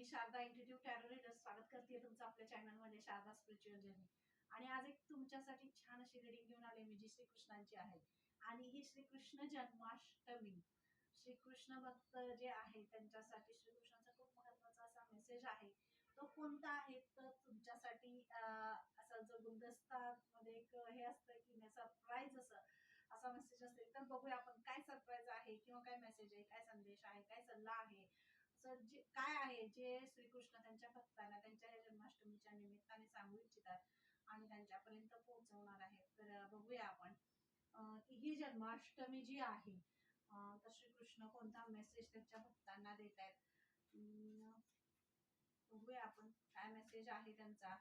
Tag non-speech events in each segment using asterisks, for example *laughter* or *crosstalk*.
मी Sharda institute tarot स्वागत करते तुमचं आपल्या चॅनलमध्ये शारदा स्पिरिच्युअल जर्नी आणि आज एक तुमच्यासाठी छान अशी रिडिंग घेऊन आले मी जी श्रीकृष्णांची आहे. आणि ही श्रीकृष्ण जन्माष्टमी. श्रीकृष्ण भक्त जे आहे त्यांच्यासाठी श्रीकृष्णाचा खूप महत्त्वाचा असा मेसेज आहे. तो कोणता आहे? तर तुमच्यासाठी अं, असा जो गुलदस्ता मध्ये एक हे असतं की सरप्राईज असं असा मेसेज असेल. तर बघूया आपण काय सरप्राईज आहे किंवा काय मेसेज आहे काय संदेश आहे काय सल्ला आहे. जे काय आहे जे श्रीकृष्ण त्यांच्या भक्तांना त्यांच्या जन्माष्टमीच्या निमित्ताने सांगू इच्छितात आणि त्यांच्यापर्यंत पोहोचवणार आहेत तर बघूया आपण. ही जन्माष्टमी जी आहे तर श्रीकृष्ण कोणता मेसेज त्यांच्या भक्तांना देत आहेत बघूया आपण काय मेसेज आहे त्यांचा?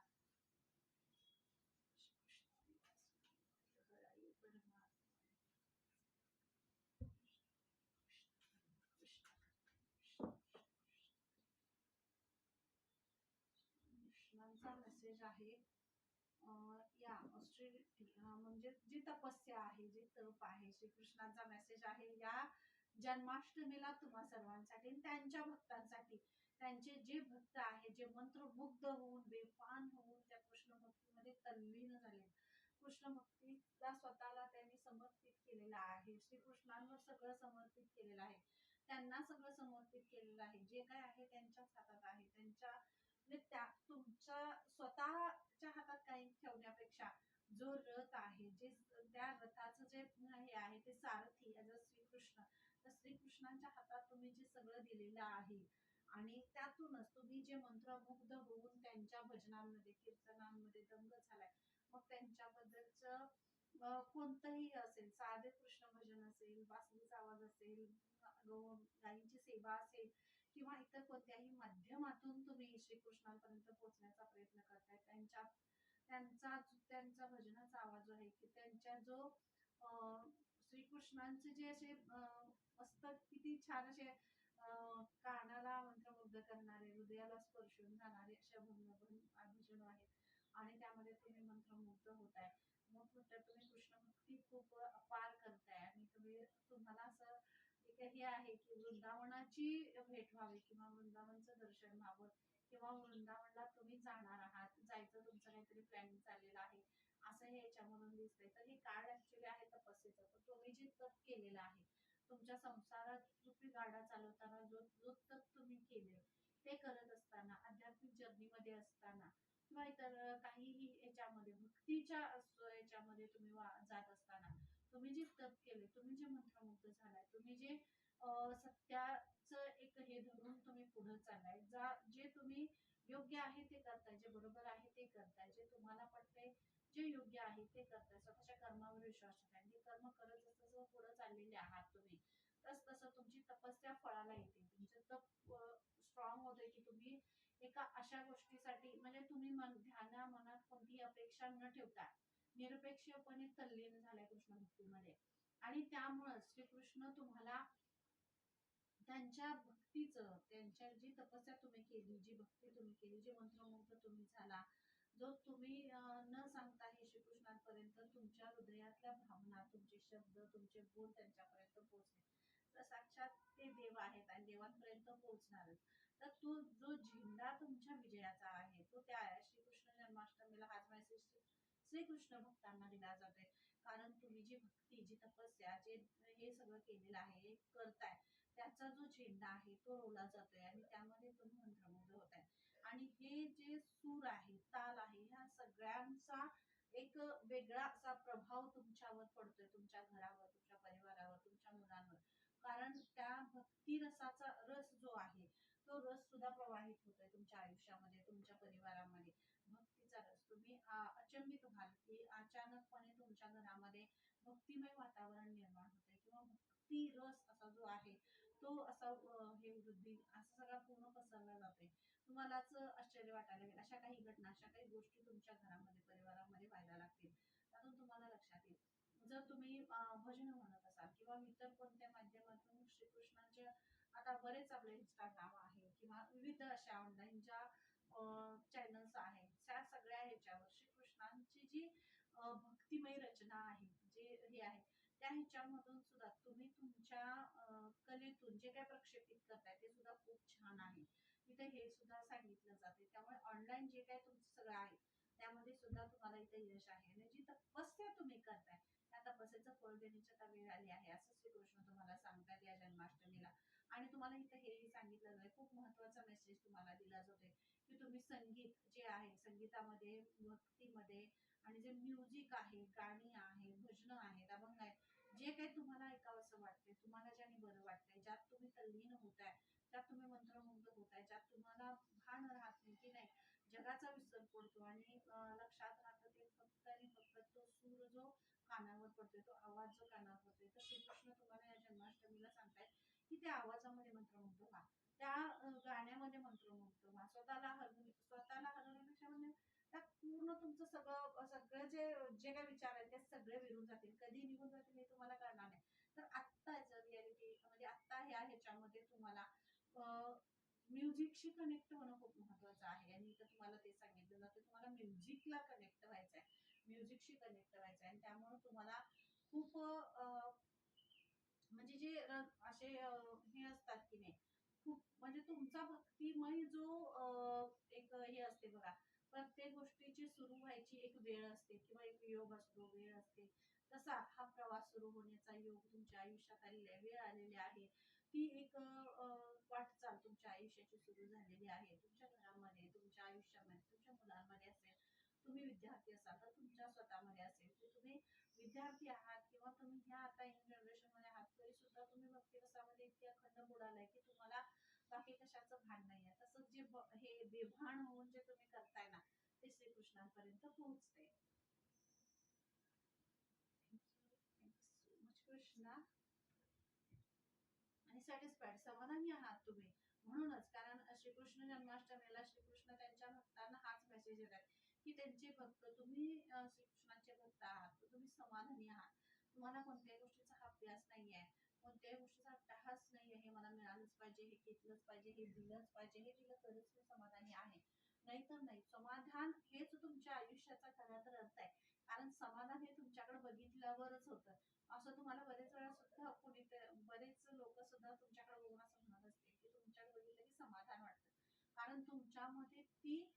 कृष्णांचा मेसेज आहे या ऑस्ट्रेलिया म्हणजे जी तपस्या आहे जे तप आहे श्रीकृष्णांचा मेसेज आहे या जन्माष्टमीला तुम्हा सर्वांसाठी त्यांच्या भक्तांसाठी. त्यांचे जे भक्त आहे जे मंत्रमुग्ध होऊन बेफान होऊन त्या कृष्ण भक्तीमध्ये तल्लीन झाले. कृष्ण भक्तीला स्वतःला त्यांनी समर्पित केलेलं आहे. श्रीकृष्णांवर सगळं समर्पित केलेलं आहे. त्यांना सगळं समर्पित केलेलं आहे. जे काय आहे त्यांच्याच हातात आहे. त्यांच्या म्हणजे त्या तुमच्या स्वतःच्या हातात काही ठेवण्यापेक्षा जो रथ आहे जे त्या रथाचं जे हे आहे ते सारथी ॲज अ श्रीकृष्ण तर श्रीकृष्णांच्या हातात तुम्ही जे सगळं दिलेलं आहे आणि त्यातूनच तुम्ही जे मंत्रमुग्ध होऊन त्यांच्या भजनांमध्ये कीर्तनांमध्ये दंग झालाय मग त्यांच्याबद्दलचं कोणतंही असेल साधे कृष्ण भजन असेल बासरीचा आवाज असेल गौ गायींची सेवा असेल किंवा इतर कोणत्याही माध्यमातून तुम्ही श्रीकृष्णापर्यंत पोहोचण्याचा प्रयत्न करताय त्यांच्या त्यांचा त्यांचा भजनाचा आवाज जो आहे की त्यांच्या जो श्रीकृष्णांचे जे असे मस्त किती छान असे कानाला मंत्रमुग्ध करणारे हृदयाला स्पर्शून जाणारे अशा भजन आहेत. आणि त्यामध्ये तुम्ही मंत्रमुग्ध होत आहे मग म्हटलं तुम्ही कृष्ण भक्ती खूप अपार करताय आणि तुम्ही तुम्हाला असं हे आहे की वृंदावनाची भेट व्हावी किंवा वृंदावनचं दर्शन व्हावं किंवा वृंदावनला तुम्ही जाणार आहात जायचं तुमचं काहीतरी प्लॅनिंग चाललेलं आहे असं हे याच्यामधून दिसतंय. तर हे काय ऍक्च्युली आहे तपस्येचं. तर तुम्ही जे तप केलेलं आहे तुमच्या संसारात रूपी गाडा चालवताना जो जो तप तुम्ही केले ते करत असताना आध्यात्मिक जर्नीमध्ये असताना किंवा इतर काहीही याच्यामध्ये भक्तीच्या याच्यामध्ये तुम्ही वा- जात असताना तुम्ही जे तप केले तुम्ही जे मंत्रमुक्त झालाय तुम्ही जे अं, सत्याचं एक हे धरून तुम्ही पुढे चाललाय जा जे तुम्ही योग्य आहे ते करताय जे बरोबर आहे ते करताय जे तुम्हाला पटते जे योग्य आहे ते करताय स्वतःच्या कर्मावर विश्वास ठेवताय हे कर्म करत जसं पुढे चाललेले आहात तुम्ही. तस तसं तुमची तपस्या फळाला येते. तुमचं तप स्ट्रॉंग होतंय की तुम्ही एका अशा गोष्टीसाठी म्हणजे तुम्ही मन ध्याना मनात कोणतीही अपेक्षा न ठेवता निरपेक्षपणे तल्लीन झालाय कृष्ण भक्तीमध्ये. आणि त्यामुळं श्रीकृष्ण तुम्हाला त्यांच्या भक्तीचं त्यांच्या जी तपस्या तुम्ही केली जी भक्ती तुम्ही केली जे मंत्रमुग्ध तुम्ही झाला जो तुम्ही न सांगता हे श्रीकृष्णांपर्यंत तुमच्या हृदयातल्या भावना तुमचे शब्द तुमचे बोल त्यांच्यापर्यंत पोहोचले. तर साक्षात ते देव आहेत आणि देवांपर्यंत पोहोचणारच. तर तो जो झेंडा तुमच्या विजयाचा आहे तो त्या श्रीकृष्ण जन्माष्टमीला हाच मेसेज श्रीकृष्ण भक्तांना दिला जातोय. कारण तुम्ही जी भक्ती जी तपस्या जे हे सगळं केलेलं आहे करताय त्याचा जो झेंडा आहे तो रोवला जातोय आणि त्यामध्ये तुम्ही मंत्रमुग्ध होत आहे आणि हे जे सूर आहे ताल आहे ह्या सगळ्यांचा एक वेगळा असा प्रभाव तुमच्यावर पडतोय तुमच्या घरावर तुमच्या परिवारावर तुमच्या मुलांवर. कारण त्या भक्ती रसाचा रस जो आहे तो रस सुद्धा प्रवाहित होतोय तुमच्या आयुष्यामध्ये तुमच्या परिवारामध्ये. भक्तीचा तुम्ही अचंबित व्हाल की अचानकपणे तुमच्या घरामध्ये भक्तिमय वातावरण निर्माण होते किंवा भक्ती रस असा जो आहे तो असा हे वृद्धी असं सगळा पूर्ण पसरला जाते तुम्हालाच आश्चर्य वाटायला लागेल. अशा काही घटना अशा काही गोष्टी तुमच्या घरामध्ये परिवारामध्ये व्हायला लागतील. त्यातून तुम्हाला लक्षात येईल. जर तुम्ही भजन म्हणत असाल किंवा इतर कोणत्या माध्यमातून श्रीकृष्णांचे आता बरेच आपले इंस्टाग्राम आहे किंवा विविध अशा ऑनलाईन ज्या चॅनल्स आहेत त्या सगळ्या ह्याच्यावर श्रीकृष्णांची जी अ, भक्तिमय रचना आहे जे हे आहे. त्या ह्याच्यामधून सुद्धा तुम्ही तुमच्या कलेतून जे काय प्रक्षेपित करताय ते सुद्धा खूप छान आहे. इथे हे सुद्धा सांगितलं जाते त्यामुळे ऑनलाईन जे काय तुमचं सगळं आहे त्यामध्ये सुद्धा तुम्हाला इथे यश आहे. आणि जी तपस्या तुम्ही करताय त्या तपस्याचं फळ देण्याची आता वेळ आली आहे असं श्रीकृष्ण तुम्हाला सांगतात या जन्माष्टमीला. आणि तुम्हाला इथं हेही सांगितलं जाईल खूप महत्त्वाचा मेसेज तुम्हाला दिला जातोय की तुम्ही संगीत जे आहे संगीतामध्ये भक्तीमध्ये आणि जे म्युझिक आहे गाणी आहे भजनं आहेत अभंग आहे जे काही तुम्हाला ऐकावं असं वाटतंय तुम्हाला ज्याने बरं वाटतंय ज्यात तुम्ही तल्लीन होताय ज्यात तुम्ही मंत्रमुग्ध होताय ज्यात तुम्हाला भान राहत नाही की नाही जगाचा विसर पडतो आणि लक्षात राहतं ते फक्त आणि फक्त तो सूर जो कानावर पडतोय तो आवाज जो कानावर पडतोय तर श्रीकृष्ण तुम्हाला या जन्माष्टमीला सांगतायत की त्या आवाजामध्ये मंत्रमुग्ध व्हा. त्या गाण्यामध्ये मंत्रमुग्ध व्हा. स्वतःला हरवून स्वतःला त्यात पूर्ण तुमचं सगळं सगळं जे जे काही विचार आहेत ते सगळे विरून जातील. कधी निघून जातील हे तुम्हाला कळणार नाही. तर आत्ता रियालिटी म्हणजे आत्ता ह्या ह्याच्यामध्ये तुम्हाला म्युझिकशी कनेक्ट होणं खूप महत्वाचं आहे. आणि इथं तुम्हाला ते सांगितलं जातं तुम्हाला म्युझिकला कनेक्ट व्हायचं आहे म्युझिकशी कनेक्ट व्हायचं आहे आणि त्यामुळे तुम्हाला खूप म्हणजे जे असे हे असतात की नाही खूप म्हणजे तुमचा भक्तिमय जो एक हे असते बघा प्रत्येक गोष्टीची सुरू व्हायची एक वेळ असते किंवा एक योग असतो वेळ असते. तसा हा प्रवास सुरू होण्याचा योग तुमच्या आयुष्यात आलेला आहे वेळ आलेली आहे. ती एक वाटचाल तुमच्या आयुष्याची सुरू झालेली आहे. तुमच्या घरामध्ये तुमच्या आयुष्यामध्ये तुमच्या मुलांमध्ये असेल तुम्ही विद्यार्थी असाल तर तुमच्या स्वतःमध्ये असेल. की तुम्ही विद्यार्थी आहात किंवा तुम्ही ह्या आता इन जनरेशनमध्ये आहात तरी सुद्धा तुम्ही भक्तिरसामध्ये इतके अखंड बुडालाय की तुम्हाला बाकी कशाचं भान नाही आहे तसंच जे हे बेभान होऊन जे तुम्ही करताय ना ते श्रीकृष्णांपर्यंत पोहोचते. कृष्णा. आणि सॅटिस्फाईड समाधानी आहात तुम्ही. म्हणूनच कारण श्रीकृष्ण जन्माष्टमीला श्रीकृष्ण त्यांच्या भक्तांना हाच मेसेज देतात की त्यांचे भक्त तुम्ही अं, श्रीकृष्णाचे भक्त आहात. तुम्ही समाधानी आहात. तुम्हाला कोणत्याही गोष्टीचा अभ्यास नाही आहे कोणत्याही गोष्टीचा अट्टहास नाही आहे हे मला मिळालंच पाहिजे हे घेतलंच पाहिजे हे दिलंच पाहिजे हे दिलं तरच मी समाधानी आहे. नाहीतर नाही समाधान हेच तुमच्या आयुष्याचा खरा तर अर्थ आहे. कारण समाधान हे तुमच्याकडे बघितल्यावरच होतं. असं तुम्हाला बरेच वेळा सुद्धा कोणी बरेच लोक सुद्धा तुमच्याकडे बघून असं म्हणत असतील की तुमच्याकडे बघितलं की समाधान वाटतं. कारण तुमच्यामध्ये ती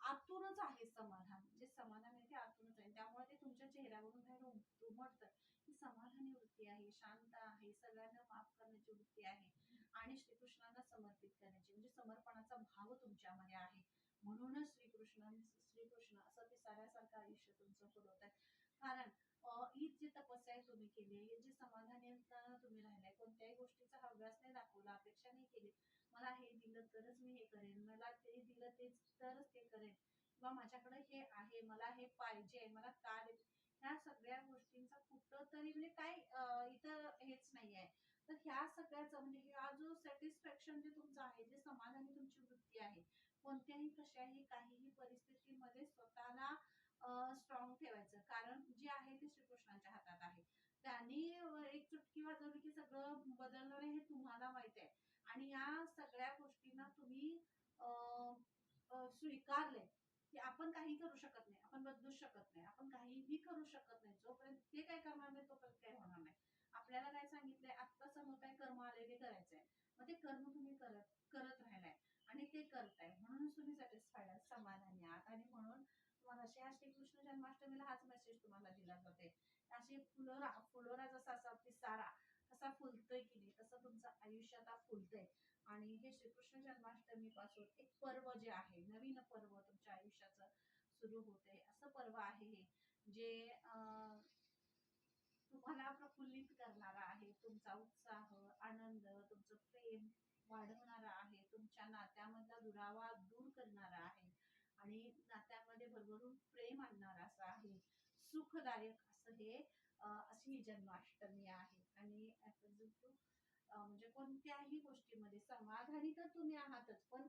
आतूनच आहे समाधान. जे समाधान आहे ते आतूनच आहे. त्यामुळे ते तुमच्या चेहऱ्यावरून बाहेर उम- उमटतं. ती समाधानी वृत्ती आहे शांत आहे सगळ्यांना माफ करण्याची वृत्ती आहे आणि श्रीकृष्णांना समर्पित करण्याची म्हणजे समर्पणाचा भाव तुमच्यामध्ये आहे. म्हणूनच श्रीकृष्ण श्रीकृष्ण असं ते साऱ्यासारखं आयुष्य तुमचं फुलवत आहे कारण ही जी तपस्या आहे तुम्ही केली आहे जी समाधानी तुम्ही राहिलाय कोणत्याही गोष्टीचा हव्यास नाही दाखवला अपेक्षा नाही केली. मला हे दिलं तरच मी हे करेन मला ते दिलं तेच तरच ते करेन. किंवा माझ्याकडे हे आहे मला हे पाहिजे मला का दे ह्या सगळ्या गोष्टींचा कुठं तरी म्हणजे काय इथं हेच नाही आहे तर ह्या सगळ्याचं म्हणजे हा जो सॅटिस्फॅक्शन जे तुमचं आहे जे समाधानी तुमची वृत्ती आहे कोणत्याही कशाही काहीही परिस्थितीमध्ये स्वतःला स्ट्रॉंग ठेवायचं. कारण जे आहे ते श्रीकृष्णाच्या हातात आहे. त्यांनी एक चुटकी वाजवली की सगळं बदलणार हे तुम्हाला माहीत आहे. आणि या सगळ्या गोष्टींना तुम्ही अं, स्वीकारले की आपण काही करू शकत नाही आपण बदलू शकत नाही आपण काहीही करू शकत नाही जोपर्यंत ते काय करणार नाही तोपर्यंत काही होणार नाही. आपल्याला काय सांगितलंय आत्ता समोर काय कर्म आले ते करायचंय. मग ते कर्म तुम्ही करत करत राहिलाय आणि ते करताय. म्हणूनच तुम्ही सॅटिस्फाईड आहात समाधानी आहात आणि म्हणून तुम्हाला असे ह्या श्रीकृष्ण जन्माष्टमीला हाच मेसेज तुम्हाला दिला जाते अशी फुलोरा फुलोरा जसा असा पिसारा कसा फुलतोय की नाही तसं तुमचं आयुष्य आता फुलतंय. आणि हे श्रीकृष्ण जन्माष्टमी पासून एक पर्व जे आहे नवीन पर्व तुमच्या आयुष्याचं सुरू होते. असं पर्व आहे हे जे तुम्हाला प्रफुल्लित करणारा आहे. तुमचा उत्साह आनंद तुमचं प्रेम वाढवणारा आहे. तुमच्या नात्यामधला दुरावा दूर करणारा आहे. आणि नात्यामध्ये भरभरून प्रेम आणणारा असं आहे. सुखदायक असं हे अशी ही जन्माष्टमी आहे. आणि म्हणजे कोणत्याही गोष्टीमध्ये समाधानी तर तुम्ही आहातच पण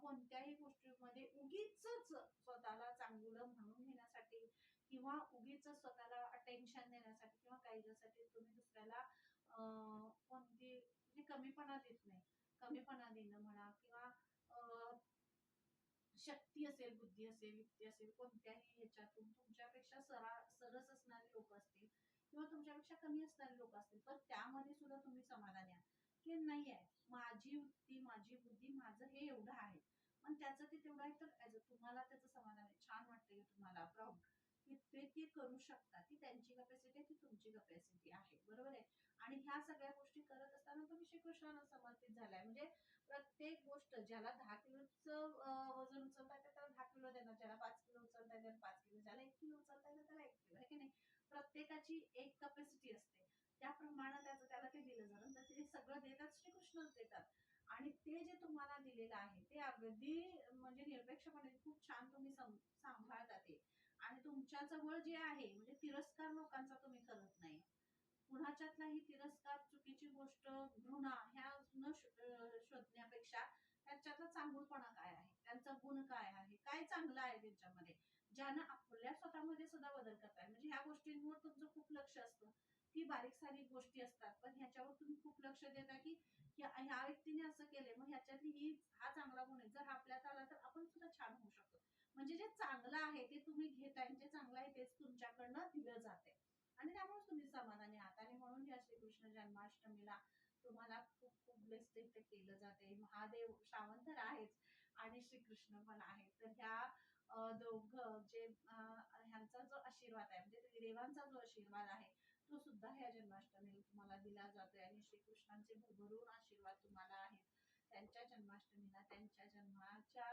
कोणत्याही गोष्टीमध्ये उगीच स्वतःला चांगलं म्हणून घेण्यासाठी किंवा उगीच स्वतःला अटेन्शन देण्यासाठी किंवा काहीसाठी तुम्ही दुसऱ्याला कोणती म्हणजे कमीपणा देत नाही. कमीपणा देणं म्हणा किंवा अं, शक्ती असेल बुद्धी असेल युक्ती असेल कोणत्याही ह्याच्यातून तुमच्यापेक्षा सरा सरस असणारे लोक असतील. किंवा तुमच्यापेक्षा कमी असणारे लोक असतील पण त्यामध्ये सुद्धा तुम्ही समाधानी आहात. की नाही आहे माझी युक्ती माझी बुद्धी माझं हे एवढं आहे. पण त्याचं ते तेवढं आहे तर ॲज अ तुम्हाला त्याचं समाधान आहे. छान वाटतं की तुम्हाला प्राऊड की ते ते करू शकता ती त्यांची कपॅसिटी आहे ती तुमची कपॅसिटी आहे. बरोबर आहे? आणि ह्या सगळ्या गोष्टी करत असताना तुम्ही श्रीकृष्णाला समर्पित झालाय. म्हणजे प्रत्येक गोष्ट ज्याला दहा किलोचं वजन उचलता येतं त्याला दहा किलो देणार ज्याला पाच किलो उचलता येतं पाच किलो. ज्याला एक किलो उचलता येतं त्याला एक किलो. आहे की नाही? प्रत्येकाची एक कपॅसिटी असते. त्या प्रमाणात त्याचं त्याला ते दिलं जातं. तर ते सगळं देतात श्रीकृष्णच देतात. आणि ते जे तुम्हाला दिलेलं आहे ते अगदी म्हणजे निरपेक्षपणे खूप छान तुम्ही सांभाळता ते. आणि तुमच्या जवळ जे आहे म्हणजे तिरस्कार लोकांचा तुम्ही करत नाही. कुणाच्यातलाही तिरस्कार चुकीची गोष्ट घृणा ह्या न शोधण्यापेक्षा त्याच्यातला चांगुलपणा काय आहे? त्यांचा गुण काय आहे? काय चांगलं आहे त्यांच्यामध्ये? ज्यानं आपल्या स्वतःमध्ये सुद्धा बदल करताय. म्हणजे ह्या गोष्टींवर तुमचं खूप लक्ष असतं. की बारीक सारीक गोष्टी असतात. पण ह्याच्यावर तुम्ही खूप लक्ष देता की ह्या व्यक्तीने असं केलंय. मग ह्याच्यातली ही हा चांगला गुण आहे. जर आपल्यात आला तर आपण सुद्धा छान होऊ शकतो. म्हणजे जे चांगलं आहे ते तुम्ही घेताय. जे चांगलं आहे तेच तुमच्याकडनं दिलं जाते आणि त्यामुळे तुम्ही समाधानी आहात. आणि म्हणून या श्रीकृष्ण जन्माष्टमीला तुम्हाला खूप खूप ब्लेस्ड इथे केलं जाते महादेव श्रावण तर आहेच. आणि श्रीकृष्ण पण आहे. तर ह्या दोघं जे ह्यांचा जो आशीर्वाद आहे म्हणजे देवांचा जो आशीर्वाद आहे तो सुद्धा ह्या जन्माष्टमीला तुम्हाला दिला जातोय आणि श्रीकृष्णांचे भरभरून आशीर्वाद तुम्हाला आहेत. त्यांच्या जन्माष्टमीला त्यांच्या जन्माच्या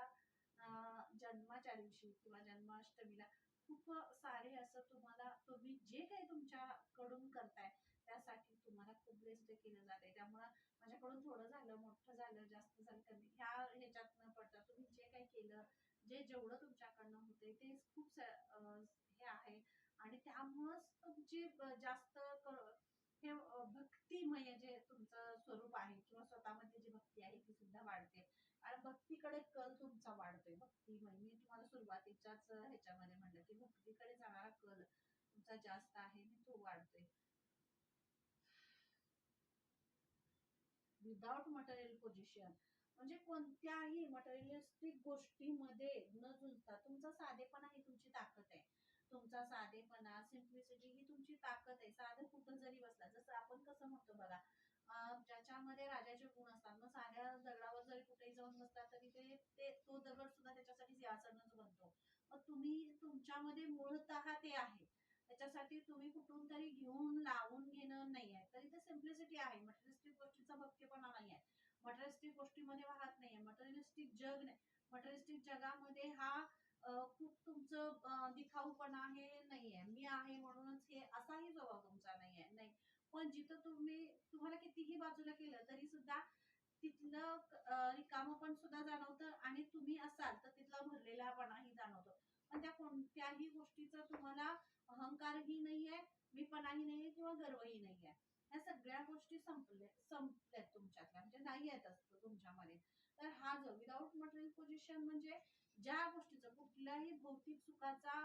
जन्माच्या दिवशी किंवा जन्माष्टमीला खूप सारे असं तुम्हाला तुम्ही जे काही तुमच्याकडून करताय त्यासाठी तुम्हाला खूप ब्लेस्ड केलं जाते त्यामुळं माझ्याकडून थोडं झालं मोठं झालं जास्त झालं कमी ह्या ह्याच्यात न पडता. तुम्ही जे काही केलं जे जेवढं तुमच्याकडनं होते ते खूप हे आहे. आणि त्यामुळंच तुमची जास्त हे भक्तिमय जे तुमचं स्वरूप आहे किंवा स्वतःमध्ये जी भक्ती आहे ती सुद्धा वाढते. आणि भक्तीकडे कल तुमचा वाढतोय. भक्तिमय मी तुम्हाला सुरुवातीच्याच ह्याच्यामध्ये म्हणलं की भक्तीकडे जाणारा कल तुमचा जास्त आहे आणि तो वाढतोय. विदाउट मटेरियल पोझिशन म्हणजे कोणत्याही मटेरियलिस्टिक गोष्टीमध्ये न झुंजता तुमचा साधेपणा ही तुमची ताकद आहे. तुमचा साधेपणा सिम्प्लिसिटी ही तुमची ताकद आहे. साधं कुठं जरी बसला जसं आपण कसं म्हणतो बघा ज्याच्यामध्ये राजाचे गुण असतात मग साध्या दगडावर जरी कुठेही जाऊन बसतात तरी ते ते तो दगड सुद्धा त्याच्यासाठी सिंहासनच बनतो. मग तुम्ही तुमच्यामध्ये मूळतः ते आहे. त्याच्यासाठी तुम्ही कुठून तरी घेऊन लावून घेणं नाही आहे. तरी ते सिम्प्लिसिटी आहे. मटेरियलिस्टिक गोष्टीचा भक्तीपणा नाही आहे. मटेरिस्टिक गोष्टीमध्ये वाहत नाहीये. आहे मटेरियलिस्टिक जग नाही. मटेरियलिस्टिक जगामध्ये हा खूप तुमचं दिखाऊपणा हे नाहीये. मी आहे म्हणूनच हे असाही स्वभाव तुमचा नाहीये. नाही. पण जिथं तुम्ही तुम्हाला कितीही बाजूला केलं तरी सुद्धा तिथलं रिकाम पण सुद्धा जाणवतं आणि तुम्ही असाल तर तिथला भरलेलापणाही जाणवतो. पण त्या कोणत्याही गोष्टीचा तुम्हाला अहंकारही नाहीये मीपणाही नाहीये किंवा गर्वही नाहीये. ह्या सगळ्या गोष्टी संपल्या संपल्यात तुमच्यातल्या. म्हणजे नाही आहेत असतं तुमच्यामध्ये. तर हा जो विदाऊट मटेरियल पोझिशन म्हणजे ज्या गोष्टीचं कुठल्याही भौतिक सुखाचा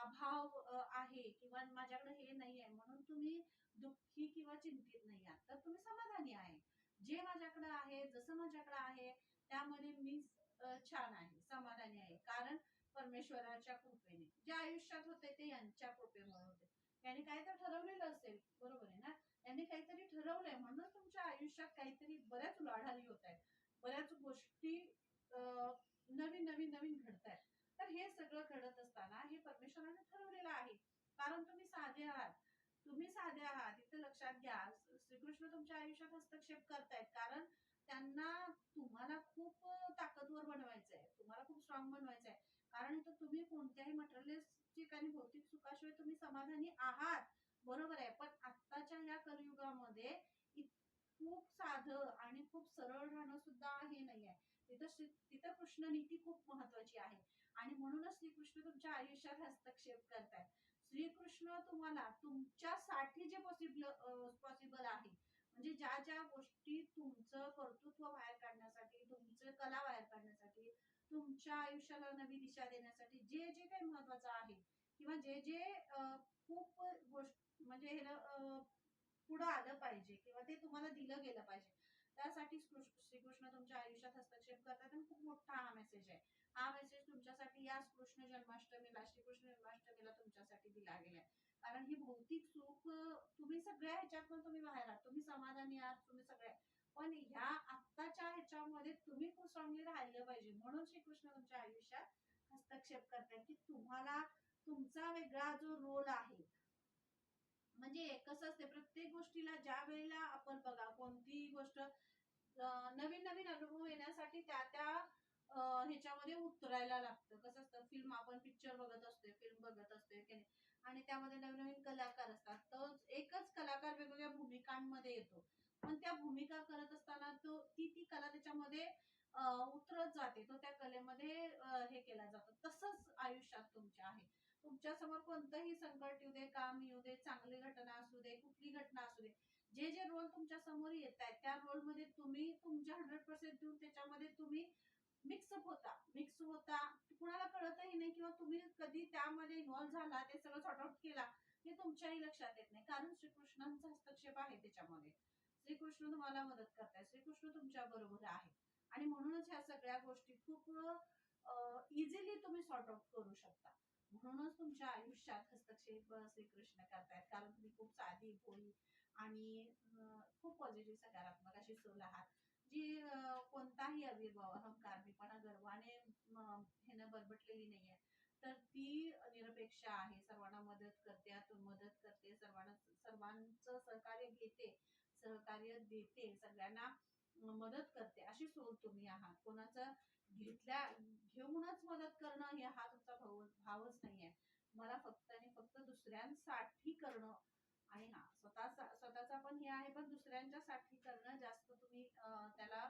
अभाव आहे किंवा माझ्याकडे हे नाही आहे म्हणून तुम्ही दुःखी किंवा चिंतित नाही आहात. तर तुम्ही समाधानी आहे. जे माझ्याकडे आहे जसं माझ्याकडे आहे त्यामध्ये मी छान आहे समाधानी आहे. कारण परमेश्वराच्या कृपेने. जे आयुष्यात होते ते यांच्या कृपेमुळे होते. त्यांनी काहीतरी ठरवलेलं असेल. बरोबर आहे ना? त्यांनी काहीतरी ठरवलंय. म्हणून तुमच्या आयुष्यात काहीतरी बऱ्याच उलाढाली होत आहेत बऱ्याच गोष्टी नवीन नवीन नवीन घडत आहेत तर हे सगळं घडत असताना हे परमेश्वराने ठरवलेलं आहे. कारण तुम्ही साधे आहात. तुम्ही साधे आहात. इथं लक्षात घ्या. श्रीकृष्ण तुमच्या आयुष्यात हस्तक्षेप करतायत. कारण त्यांना तुम्हाला खूप ताकदवर बनवायचं आहे तुम्हाला खूप स्ट्रॉंग बनवायचं आहे कारण इथं तुम्ही कोणत्याही मटेरियलिस्टिक आणि भौतिक सुखाशिवाय तुम्ही समाधानी आहात. बरोबर आहे. पण आत्ताच्या या कलियुगामध्ये खूप साधं आणि खूप सरळ राहणं सुद्धा हे नाही आहे तिथं तिथं कृष्ण नीती खूप महत्वाची आहे. आणि म्हणूनच श्रीकृष्ण तुमच्या आयुष्यात हस्तक्षेप करतायत. श्रीकृष्ण तुम्हाला तुमच्यासाठी जे पॉसिबल पॉसिबल आहे. म्हणजे ज्या ज्या गोष्टी तुमचं कर्तृत्व बाहेर काढण्यासाठी तुमचं कला बाहेर काढण्यासाठी तुमच्या आयुष्याला नवी दिशा देण्यासाठी जे जे काही महत्वाचं आहे किंवा जे जे खूप गोष्ट म्हणजे हे पुढं आलं पाहिजे किंवा ते तुम्हाला दिलं गेलं पाहिजे त्यासाठी श्री- श्रीकृष्ण तुमच्या आयुष्यात हस्तक्षेप करतात आणि खूप मोठा हा मेसेज आहे. हा मेसेज तुमच्यासाठी याच कृष्ण जन्माष्टमीला श्रीकृष्ण जन्माष्टमीला तुमच्यासाठी दिला गेलाय. कारण ही भौतिक सुख तुम्ही सगळ्या ह्याच्यातून तुम्ही बाहेर आहात. तुम्ही समाधानी आहात तुम्ही सगळे पण ह्या आत्ताच्या ह्याच्यामध्ये तुम्ही खूप स्ट्रॉंगली राहिलं पाहिजे. म्हणून श्रीकृष्ण तुमच्या आयुष्यात हस्तक्षेप करतात की तुम्हाला तुमचा वेगळा जो रोल आहे म्हणजे कसं असते. प्रत्येक गोष्टीला ज्या वेळेला आपण बघा कोणतीही गोष्ट नवीन नवीन अनुभव येण्यासाठी त्या त्या ह्याच्यामध्ये उतरायला लागतं. कसं असतं फिल्म आपण पिक्चर बघत असतोय फिल्म बघत असतोय की आणि त्यामध्ये नवीन नवीन कलाकार असतात. तर एकच कलाकार वेगवेगळ्या भूमिकांमध्ये येतो. पण त्या भूमिका करत असताना तो ती ती कला त्याच्यामध्ये उतरत जाते. तो त्या कलेमध्ये हे केला जातो. तसंच आयुष्यात तुमच्या आहे. तुमच्यासमोर कोणतंही संकट येऊ दे काम येऊ दे चांगली घटना असू दे कुठली घटना असू दे जे जे रोल तुमच्यासमोर येत आहेत त्या रोलमध्ये तुम्ही तुमच्या हंड्रेड पर्सेंट देऊन त्याच्यामध्ये तुम्ही मिक्सअप होता. मिक्स होता. कुणाला कळतही नाही किंवा तुम्ही कधी त्यामध्ये इन्व्हॉल्व्ह झाला ते सगळं सॉर्ट आउट केला हे तुमच्याही लक्षात येत नाही. कारण श्रीकृष्णांचा हस्तक्षेप आहे त्याच्यामध्ये. श्रीकृष्ण तुम्हाला मदत करताय. श्रीकृष्ण तुमच्या बरोबर आहे. आणि म्हणूनच ह्या सगळ्या गोष्टी खूप इझिली तुम्ही सॉर्ट आउट करू शकता. म्हणूनच तुमच्या आयुष्यात हस्तक्षेप श्रीकृष्ण करतायत. कारण तुम्ही खूप साधी भोळी आणि खूप पॉझिटिव्ह सकारात्मक अशी सोल आहात. जी कोणताही आविर्भाव अहंकार मीपणा गर्वाने म, ह्यानं बरबटलेली नाहीये. तर ती निरपेक्ष आहे. सर्वांना मदत करते आतून मदत करते सर्वांना सर्वांचं सहकार्य घेते. सहकार्य देते सगळ्यांना मदत करते अशी सोल तुम्ही आहात. कोणाचं घेतल्या घेऊनच मदत करणं हे हा तुमचा भाव भावच नाहीये. मला फक्त आणि फक्त दुसऱ्यांसाठी करणं आणि हा स्वतःचा स्वतःचा पण हे आहे पण दुसऱ्यांच्यासाठी करणं जास्त तुम्ही त्याला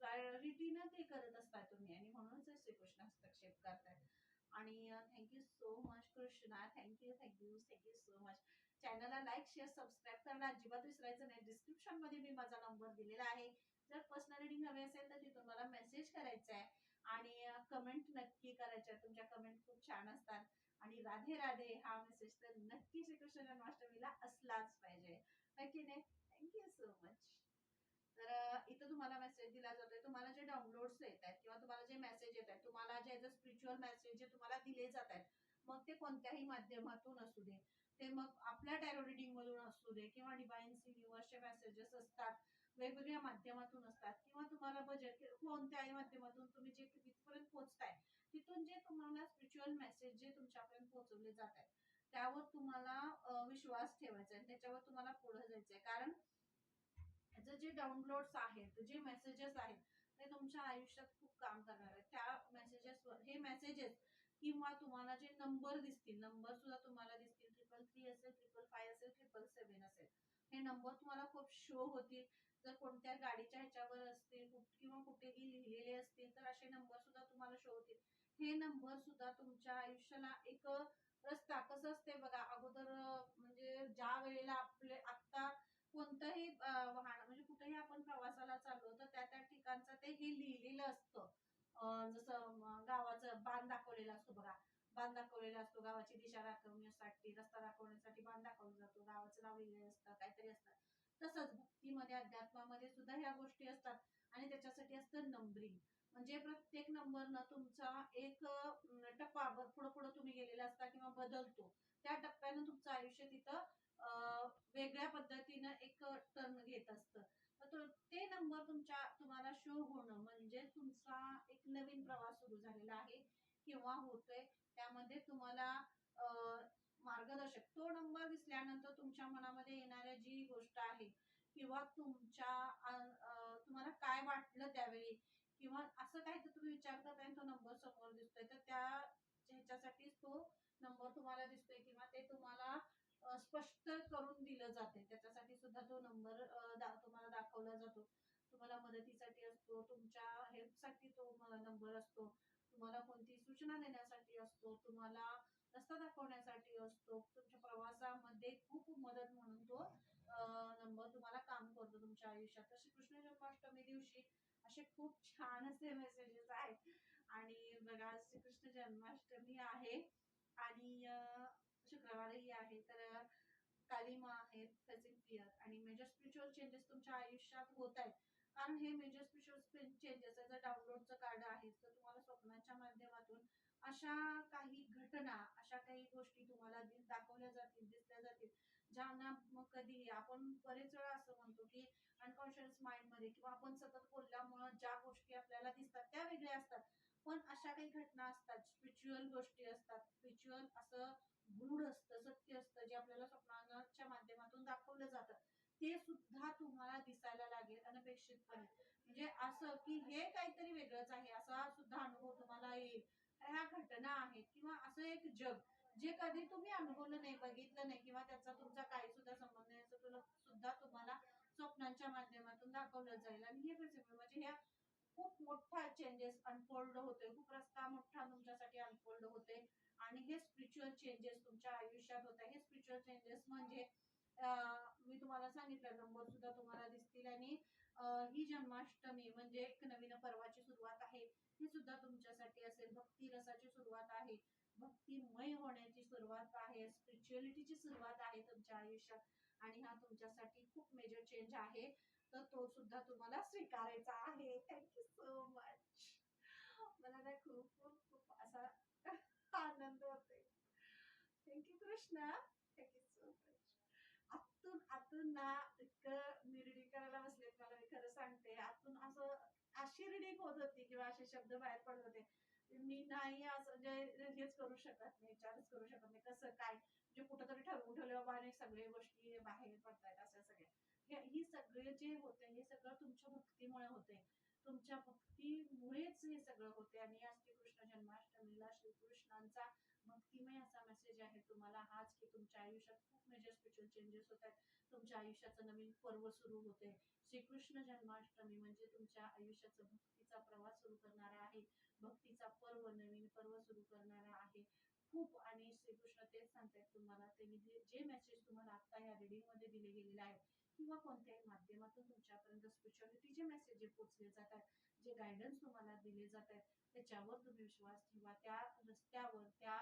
प्रायोरिटीनं ते करत असताय तुम्ही. आणि म्हणूनच श्रीकृष्ण हस्तक्षेप करतायत. आणि thank you so much Krishna. Thank you thank you thank you so much चॅनलला लाईक शेअर सबस्क्राईब करणं अजिबात विसरायचं नाही. डिस्क्रिप्शनमध्ये मी माझा नंबर दिलेला आहे. जर पर्सनल रिडिंग हवी असेल तर तिथून मला मेसेज करायचा आहे. आणि कमेंट नक्की करायच्या तुमच्या कमेंट खूप छान असतात. आणि राधे राधे हा मेसेज तर नक्की श्रीकृष्ण जन्माष्टमीला असलाच पाहिजे. है की नाही? थँक्यू सो मच तर इथं तुम्हाला मेसेज दिला जातोय. तुम्हाला जे डाउनलोड्स येत आहेत किंवा तुम्हाला जे मेसेज येत आहेत तुम्हाला जे जे स्पिरिच्युअल मेसेज जे तुम्हाला दिले जात आहेत मग ते कोणत्याही माध्यमातून असू दे. ते मग आपल्या टॅरो रिडिंग मधून असू दे किंवा डिवाइन युनिव्हर्सचे मेसेजेस असतात वेगवेगळ्या माध्यमातून असतात किंवा तुम्हाला बजेट कोणत्याही माध्यमातून तुम्ही जे तिथपर्यंत पोहोचताय तिथून जे तुम्हाला स्पिरिच्युअल मेसेज जे तुमच्यापर्यंत पोहोचवले जात आहेत त्यावर तुम्हाला विश्वास ठेवायचा आहे त्याच्यावर तुम्हाला पुढे जायचं आहे कारण ह्याचं जे डाउनलोड्स आहेत जे मेसेजेस आहेत ते तुमच्या आयुष्यात खूप काम करणार आहेत. त्या मेसेजेसवर हे मेसेजेस किंवा तुम्हाला जे नंबर दिसतील नंबर सुद्धा तुम्हाला दिसतील. ट्रिपल थ्री असेल ट्रिपल फाय असेल ट्रिपल सेव्हन असेल. हे नंबर तुम्हाला खूप शो होतील. जर कोणत्या गाडीच्या ह्याच्यावर असतील किंवा कुठेही लिहिलेले असतील तर असे नंबर सुद्धा तुम्हाला शो होतील. हे नंबर सुद्धा तुमच्या आयुष्याला एक रस्ता. कसं असते बघा अगोदर म्हणजे ज्या वेळेला आपले आता कोणतंही वाहन म्हणजे कुठेही आपण प्रवासाला चाललो तर त्या त्या ठिकाणचं ते हे लिहिलेलं असतं. जसं गावाचं बाण दाखवलेलं असतो बघा. बांध दाखवलेला असतो. गावाची दिशा दाखवण्यासाठी रस्ता दाखवण्यासाठी बांध दाखवला जातो. गावाचं लावलेले असतात असतं काहीतरी असतात तसंच भक्तीमध्ये अध्यात्मामध्ये सुद्धा ह्या गोष्टी असतात. आणि त्याच्यासाठी असतं नंबरिंग. म्हणजे प्रत्येक नंबरनं तुमचा एक टप्पा ब- पुढं पुढं तुम्ही गेलेला असता किंवा बदलतो. त्या टप्प्यानं तुमचं आयुष्य तिथं वेगळ्या पद्धतीनं एक टर्न घेत असतं. तर ते नंबर तुमच्या तुम्हाला शो होणं म्हणजे तुमचा एक नवीन प्रवास सुरू झालेला आहे. किंवा होतोय त्यामध्ये तुम्हाला मार्गदर्शक. तो नंबर दिसल्यानंतर तुमच्या मनामध्ये येणाऱ्या जी गोष्ट आहे किंवा तुमच्या तुम्हाला काय वाटलं त्यावेळी किंवा असं काय तर तुम्ही विचार करताय तो नंबर समोर दिसतोय तर त्या ह्याच्यासाठीच तो नंबर तुम्हाला दिसतोय किंवा ते तुम्हाला स्पष्ट करून दिलं जाते त्याच्यासाठी सुद्धा तो नंबर तुम्हाला दाखवला जातो. तुम्हाला मदतीसाठी असतो तुमच्या हेल्पसाठी तो नंबर असतो. तुम्हाला कोणती सूचना देण्यासाठी असतो तुम्हाला रस्ता दाखवण्यासाठी असतो तुमच्या प्रवासामध्ये खूप मदत म्हणून तो नंबर तुम्हाला काम करतो तुमच्या आयुष्यात. तसे कृष्ण जन्माष्टमी दिवशी असे खूप छान असे मेसेजेस आहेत. आणि बघा आज श्रीकृष्ण जन्माष्टमी आहे आणि शुक्रवारही आहे तर कालिमा आहे फेसिंग फिअर आणि मेजर स्पिरिच्युअल चेंजेस तुमच्या आयुष्यात होत आहेत. कारण हे मेजर स्पेशल चेंजेस जर डाउनलोडचं कार्ड आहे तर तुम्हाला स्वप्नाच्या माध्यमातून अशा काही घटना अशा काही गोष्टी तुम्हाला दाखवल्या जातील दिसल्या जातील ज्यांना मग कधीही आपण बरेच वेळा असं म्हणतो की अनकॉन्शियस माइंडमध्ये किंवा आपण सतत बोलल्यामुळं ज्या गोष्टी आपल्याला दिसतात त्या वेगळ्या असतात. पण अशा काही घटना असतात स्पिरिच्युअल गोष्टी असतात. स्पिरिच्युअल असं गूढ असतं सत्य असतं जे आपल्याला स्वप्नाच्या माध्यमातून दाखवलं जातं. ते सुद्धा तुम्हाला दिसायला लागेल अनपेक्षितपणे. म्हणजे असं की हे काहीतरी वेगळंच आहे असा सुद्धा अनुभव तुम्हाला येईल. ह्या घटना आहेत किंवा असं एक जग जे कधी तुम्ही अनुभवलं नाही बघितलं नाही किंवा त्याचा तुमचा काही सुद्धा संबंध नाही असं तुला सुद्धा तुम्हाला स्वप्नांच्या माध्यमातून दाखवलं जाईल. आणि हे principle म्हणजे ह्या खूप मोठा चेंजेस अनफोल्ड होतोय खूप रस्ता मोठा तुमच्यासाठी अनफोल्ड होते आणि हे स्पिरिच्युअल चेंजेस तुमच्या आयुष्यात होत आहे. हे स्पिरिच्युअल चेंजेस म्हणजे मी तुम्हाला सांगितलं नंबर सुद्धा तुम्हाला दिसतील आणि ही जन्माष्टमी म्हणजे एक नवीन पर्वाची सुरुवात आहे. ही सुद्धा तुमच्यासाठी असेल भक्ती रसाची सुरुवात आहे. भक्तिमय होण्याची सुरुवात आहे. स्पिरिच्युअलिटीची सुरुवात आहे तुमच्या आयुष्यात आणि हा तुमच्यासाठी खूप मेजर चेंज आहे. तर तो सुद्धा तुम्हाला स्वीकारायचा आहे. थँक्यू सो मच मला ना खूप खूप खूप असा आनंद होते थँक्यू कृष्णा थँक्यू आतून आतून ना इतकं मी रिडिंग करायला बसले मला मी खरं सांगते. आतून असं अशी रिडिंग होत होती किंवा असे शब्द बाहेर पडत होते. मी नाही असं जे हेच करू शकत नाही विचारच करू शकत नाही कसं काय? म्हणजे कुठंतरी ठरवून ठेवले बाबा आणि सगळे गोष्टी बाहेर पडतायत अशा सगळ्या हे ही सगळे जे होते हे सगळं तुमच्या भक्तीमुळे होते तुमच्या भक्तीमुळेच हे सगळं होते आणि या श्रीकृष्ण जन्माष्टमीला श्रीकृष्णांचा भक्तिमय असा मेसेज आहे तुम्हाला. हाच की तुमच्या आयुष्यात खूप मेजर स्पिरिच्युअल चेंजेस होत आहेत. तुमच्या आयुष्याचं नवीन पर्व सुरू होते श्रीकृष्ण जन्माष्टमी म्हणजे तुमच्या आयुष्याचा भक्तीचा प्रवास सुरू करणारा आहे. भक्तीचा पर्व नवीन पर्व सुरू करणारा आहे. खूप आणि श्रीकृष्ण तेच सांगतायत तुम्हाला. त्यांनी जे- मेसेज तुम्हाला आता या रिडिंगमध्ये दिले गेलेले आहेत किंवा कोणत्याही माध्यमातून तुमच्यापर्यंत स्पिरिच्युअलिटीचे मेसेज जे पोचले जात आहेत जे गायडन्स तुम्हाला दिले जात आहेत त्याच्यावर तुम्ही विश्वास ठेवा. त्या रस्त्यावर त्या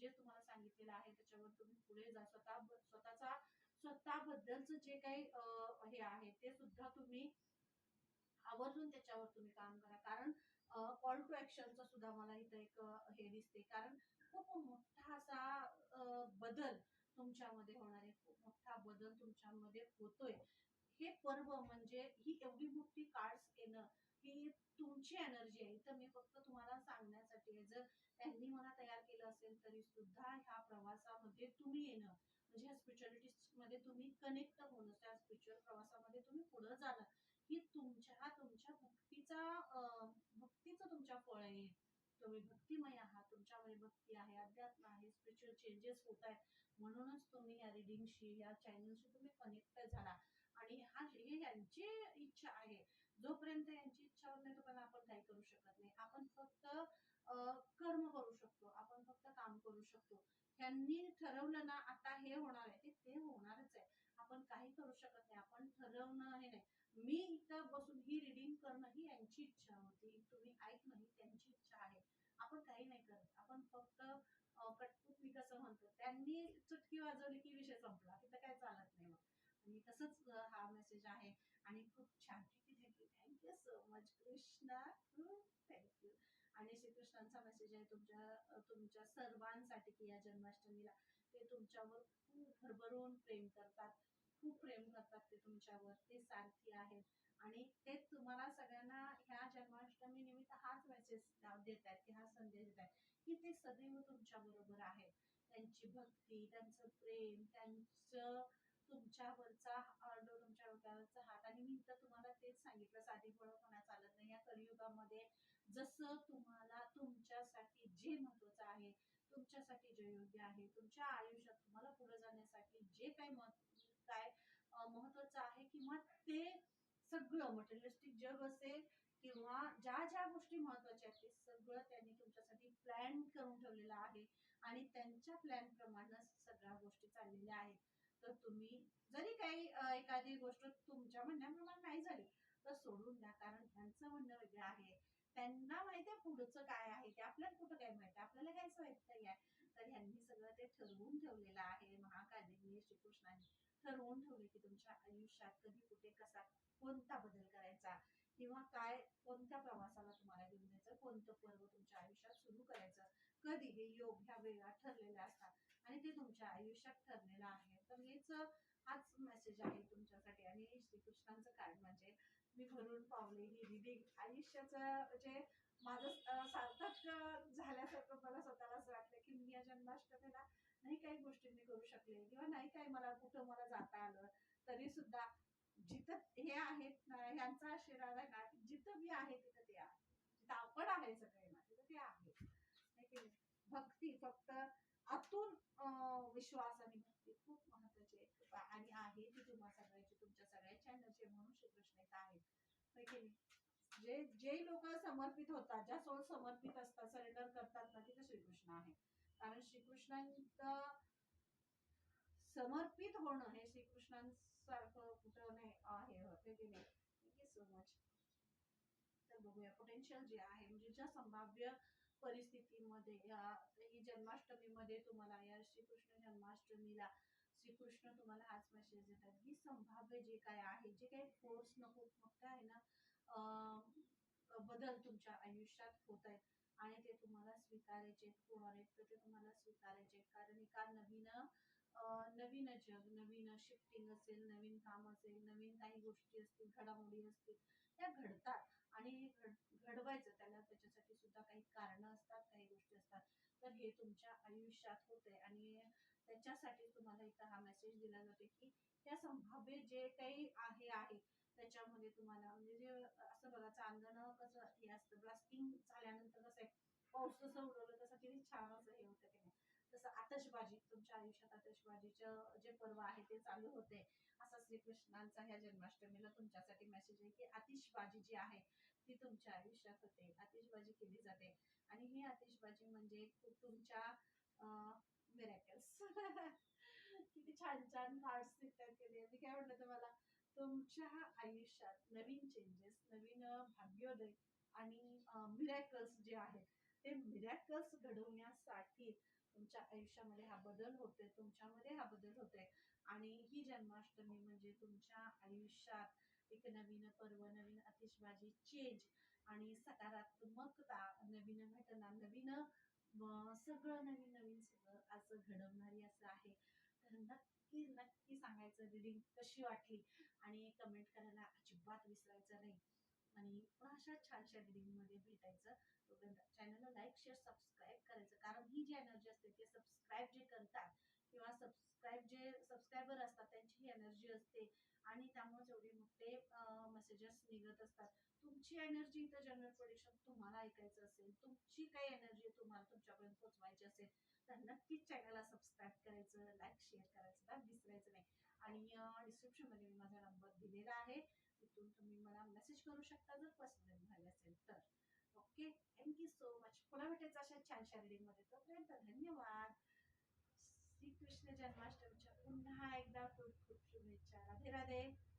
जे तुम्हाला सांगितलेलं आहे त्याच्यावर तुम्ही पुढे जा. स्वतः स्वतःचा स्वतःबद्दलचं जे काही अं, हे आहे ते सुद्धा तुम्ही आवर्जून त्याच्यावर तुम्ही काम करा. कारण कॉल टू ऍक्शनचा सुद्धा मला इथं एक हे दिसते कारण खूप मोठा असा बदल तुमच्यामध्ये होणार आहे मोठा बदल तुमच्यामध्ये होतोय. हे पर्व म्हणजे ही एवढी मोठी कार्ड्स येणं ही तुमची एनर्जी आहे. तर मी फक्त तुम्हाला सांगण्यासाठी आहे जर त्यांनी मला तयार केलं असेल तरी सुद्धा ह्या प्रवासामध्ये तुम्ही येणं म्हणजे ह्या स्पिरिच्युअलिटी मध्ये तुम्ही कनेक्ट होणं त्या स्पिरिच्युअल प्रवासामध्ये तुम्ही पुढे जाणं ही तुमच्या तुमच्या भक्तीचा भक्तीचं तुमच्या फळ आहे. तुम्ही भक्तिमय आहात तुमच्यामध्ये भक्ती आहे अध्यात्म आहे स्पिरिच्युअल चेंजेस होत आहेत. म्हणूनच तुम्ही या रिडिंगशी या चॅनलशी तुम्ही कनेक्ट झाला. आणि हा हे यांची इच्छा आहे. जोपर्यंत यांची इच्छा होत नाही तोपर्यंत आपण काही करू शकत नाही. आपण फक्त कर्म करू शकतो. आपण फक्त काम करू शकतो. त्यांनी ठरवलं ना आता हे होणार आहे. ते होणारच आहे. आपण काही करू शकत नाही. आपण ठरवणं हे नाही. मी इथं बसून ही रिडिंग करणं ही यांची इच्छा होती. तुम्ही ऐकणं ही त्यांची इच्छा आहे. आपण काही नाही करत. आपण फक्त अं, कटपुतली कसं म्हणतो त्यांनी चुटकी वाजवली की विषय संपला. तिथं काय चालत नाही मग. आणि तसंच हा मेसेज आहे. आणि खूप छान thank you thank you thank you so much Krishna. Thank you आणि श्रीकृष्णांचा मेसेज आहे तुमच्या तुमच्या सर्वांसाठी की या जन्माष्टमीला ते तुमच्यावर खूप भरभरून प्रेम करतात. खूप प्रेम करतात ते तुमच्यावर ते सारथी आहेत. आणि ते तुम्हाला सगळ्यांना ह्या जन्माष्टमी निमित्त हाच मेसेज देत आहेत की हा संदेश देत आहेत की ते सदैव तुमच्या बरोबर आहेत. त्यांची भक्ती त्यांचं प्रेम त्यांचं तुमच्यावरचा आर्डो तुमच्या डोक्यावरचा हात. आणि मी तर तुम्हाला तेच सांगितलं साधी फळं चालत नाही. या कलियुगामध्ये जसं तुम्हाला तुमच्यासाठी जे महत्वाचं आहे तुमच्यासाठी जे योग्य आहे तुमच्या आयुष्यात तुम्हाला पुढे जाण्यासाठी जे काही महत्त्व काय महत्वाचं आहे किंवा ते सगळं मटेरियलिस्टिक जग असेल किंवा ज्या ज्या गोष्टी महत्त्वाच्या आहेत ते सगळं त्यांनी तुमच्यासाठी प्लॅन करून ठेवलेलं आहे आणि त्यांच्या प्लॅन प्रमाणे सगळ्या गोष्टी चाललेल्या आहेत. तर तुम्ही जरी काही एखादी गोष्ट तुमच्या म्हणण्याप्रमाणे नाही झाली तर सोडून द्या. कारण त्यांचं म्हणणं वेगळं आहे. त्यांना माहिती आहे पुढचं काय आहे ते आपल्याला कुठं काय माहिती आपल्याला काय माहिती आहे तर ह्यांनी सगळं ते ठरवून ठेवलेलं आहे महाकालीने श्रीकृष्णाने ठरवून ठेवले की तुमच्या आयुष्यात कधी कुठे कसा कोणता बदल करायचा किंवा काय कोणत्या प्रवासाला तुम्हाला घेऊन जायचं कोणतं पर्व तुमच्या आयुष्यात सुरू करायचं कधी हे योग ह्या वेळा ठरलेल्या असतात आणि ते तुमच्या आयुष्यात ठरलेलं आहे. तर हेच हाच मेसेज आहे तुमच्यासाठी आणि श्रीकृष्णांचं कार्ड म्हणजे मी भरून पावले ही रिडिंग आयुष्याचं जे माझं सार्थक झाल्यासारखं मला स्वतःला की मी या जन्माष्टमीला नाही काही गोष्टी मी करू शकले किंवा नाही काय मला कुठं मला जाता आलं तरी सुद्धा जिथं हे आहेत ना ह्यांचा आशीर्वाद आहे ना जिथं मी आहे तिथं ते आहे. जिथं आपण आहे सगळे ना तिथं ते आहे. भक्ती फक्त आतून विश्वास आणि भक्ती खूप महत्वाची आहे. आणि आहे ती तुम्हा सगळ्याची तुमच्या सगळ्यांच्या एनर्जी म्हणून श्रीकृष्ण इथं आहेत. जे जे लोक समर्पित होतात ज्या सोल समर्पित असतात सरेंडर करतात ना तिथे श्रीकृष्ण आहे. कारण श्रीकृष्णांचं समर्पित होणं हे श्रीकृष्णांसारखं कुठं नाही आहे हे की नाही? थँक्यू सो मच तर बघूया पोटेन्शियल जे आहे म्हणजे ज्या संभाव्य परिस्थितीमध्ये या ही जन्माष्टमीमध्ये तुम्हाला या श्रीकृष्ण जन्माष्टमीला श्रीकृष्ण तुम्हाला हाच मेसेज देतात. की संभाव्य जे काय आहे जे काही फोर्स नको फक्त आहे ना बदल तुमच्या आयुष्यात होत आहेत. आणि ते तुम्हाला स्वीकारायचे होणार आहेत तर ते तुम्हाला स्वीकारायचे आहेत. कारण एका नवीन नवीन जग नवीन शिफ्टिंग असेल नवीन काम असेल नवीन काही गोष्टी असतील घडामोडी असतील त्या घडतात आणि हे घड घडवायचं त्याला त्याच्यासाठी सुद्धा काही कारणं असतात काही गोष्टी असतात तर हे तुमच्या आयुष्यात होते आणि त्याच्यासाठी तुम्हाला इथं हा मेसेज दिला जाते की त्या संभाव्य जे काही आहे आहे त्याच्यामध्ये तुम्हाला म्हणजे जे असं बघा कसं हे असतं ब्लास्टिंग झाल्यानंतर कसं आहे पाऊस कसं उडवलं तसं किती छान असं हे होतं की नाही. तसं आतषबाजी तुमच्या आयुष्यात आतषबाजीचं जे पर्व आहे ते चालू होते. असा श्रीकृष्णांचा ह्या जन्माष्टमीला तुमच्यासाठी मेसेज आहे की आतिषबाजी जी आहे ती तुमच्या आयुष्यात होते. आतिषबाजी केली जाते. आणि ही आतिषबाजी म्हणजे खूप तुमच्या मिरॅकल्स *laughs* किती छान छान कार्ड्स दिसतात केले मी काय म्हणलं तुम्हाला? तुमच्या आयुष्यात नवीन चेंजेस नवीन भाग्योदय आणि मिरॅकल्स जे आहेत ते मिरॅकल्स घडवण्यासाठी तुमच्या आयुष्यामध्ये हा बदल होतोय तुमच्यामध्ये हा बदल होतोय. आणि ही जन्माष्टमी म्हणजे तुमच्या आयुष्यात एक नवीन पर्व नवीन आतिषबाजी चेंज आणि सकारात्मकता नवीन घटना नवीन सगळं नवीन नवीन सगळं असं घडवणारी असं आहे. नक्की रिडिंग कशी वाटली? आणि कमेंट करायला अजिबात विसरायचं नाही. आणि पुन्हा अशा छानशा रिडिंगमध्ये भेटायचं. तोपर्यंत चॅनलला लाईक शेअर सबस्क्राईब करायचं. कारण ही जी एनर्जी असते ते सबस्क्राईब जे करतात किंवा सबस्क्राईब जे सबस्क्रायबर असतात त्यांची ही एनर्जी असते. आणि त्यामुळे एवढे मोठे मेसेजेस निघत असतात. तुमची एनर्जी इथं जनरल प्रोडिक्शन तुम्हाला ऐकायचं असेल तुमची काही एनर्जी तुम्हाला तुमच्यापर्यंत पोहोचवायची असेल तर नक्कीच चॅनलला सबस्क्राईब करायचं लाईक शेअर करायचं. विसरायचं नाही. आणि डिस्क्रिप्शनमध्ये मी माझा नंबर दिलेला आहे. तिथून तुम्ही मला मेसेज करू शकता जर पर्सनल झाले असेल तर. ओके थँक्यू सो मच पुन्हा भेटायचं अशा छानशा रिडिंगमध्ये तोपर्यंत धन्यवाद. श्रीकृष्ण जन्माष्टमीच्या पुन्हा एकदा खूप खूप शुभेच्छा. राधे राधे.